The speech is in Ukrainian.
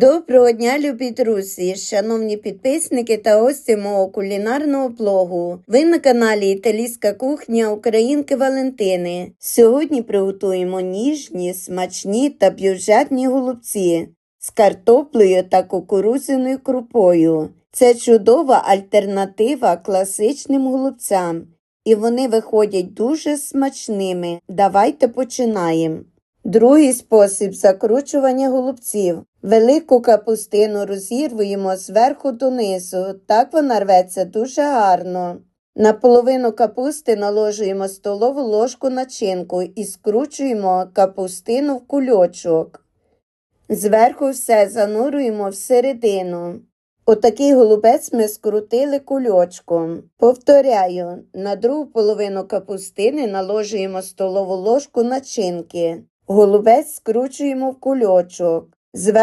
Доброго дня, любі друзі, шановні підписники та гості мого кулінарного блогу. Ви на каналі Італійська кухня Українки Валентини. Сьогодні приготуємо ніжні, смачні та бюджетні голубці з картоплею та кукурудзяною крупою. Це чудова альтернатива класичним голубцям, і вони виходять дуже смачними. Давайте починаємо. Другий спосіб закручування голубців. Велику капустину розірвуємо зверху донизу, так вона рветься дуже гарно. На половину капусти наложуємо столову ложку начинку і скручуємо капустину в кульочок. Зверху все занурюємо всередину. Отакий голубець ми скрутили кульочком. Повторяю, на другу половину капустини наложуємо столову ложку начинки. Голубець скручуємо в кульочок.